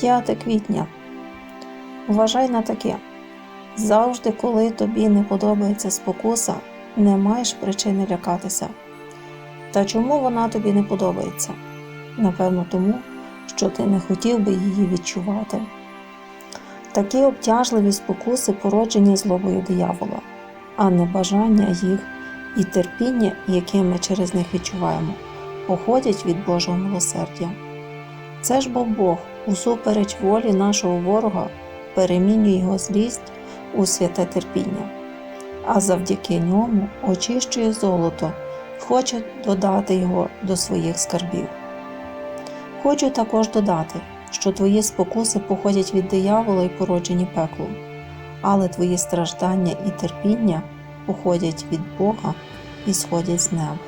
5 квітня. Вважай на таке. Завжди, коли тобі не подобається спокуса, не маєш причини лякатися. Та чому вона тобі не подобається? Напевно, тому, що ти не хотів би її відчувати. Такі обтяжливі спокуси породжені злобою диявола, а не бажання їх і терпіння, яке ми через них відчуваємо, походять від Божого милосердя. Це ж бо Бог, усупереч волі нашого ворога, перемінює його злість у святе терпіння, а завдяки ньому очищує золото, хоче додати його до своїх скарбів. Хочу також додати, що твої спокуси походять від диявола і породжені пеклом, але твої страждання і терпіння походять від Бога і сходять з неба.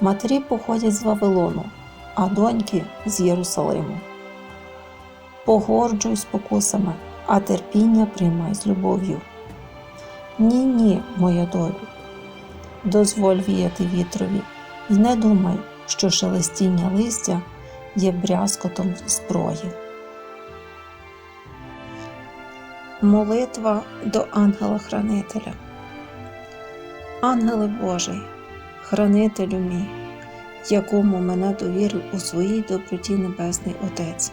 Матері походять з Вавилону, а доньки з Єрусалиму. Погорджуй спокусами, а терпіння приймай з любов'ю. Ні, ні, моя долю, дозволь віяти вітрові, і не думай, що шелестіння листя є брязкотом зброї. Молитва до ангела-хранителя. Ангеле Божий, хранителю мій, якому мене довірив у своїй доброті Небесний Отець.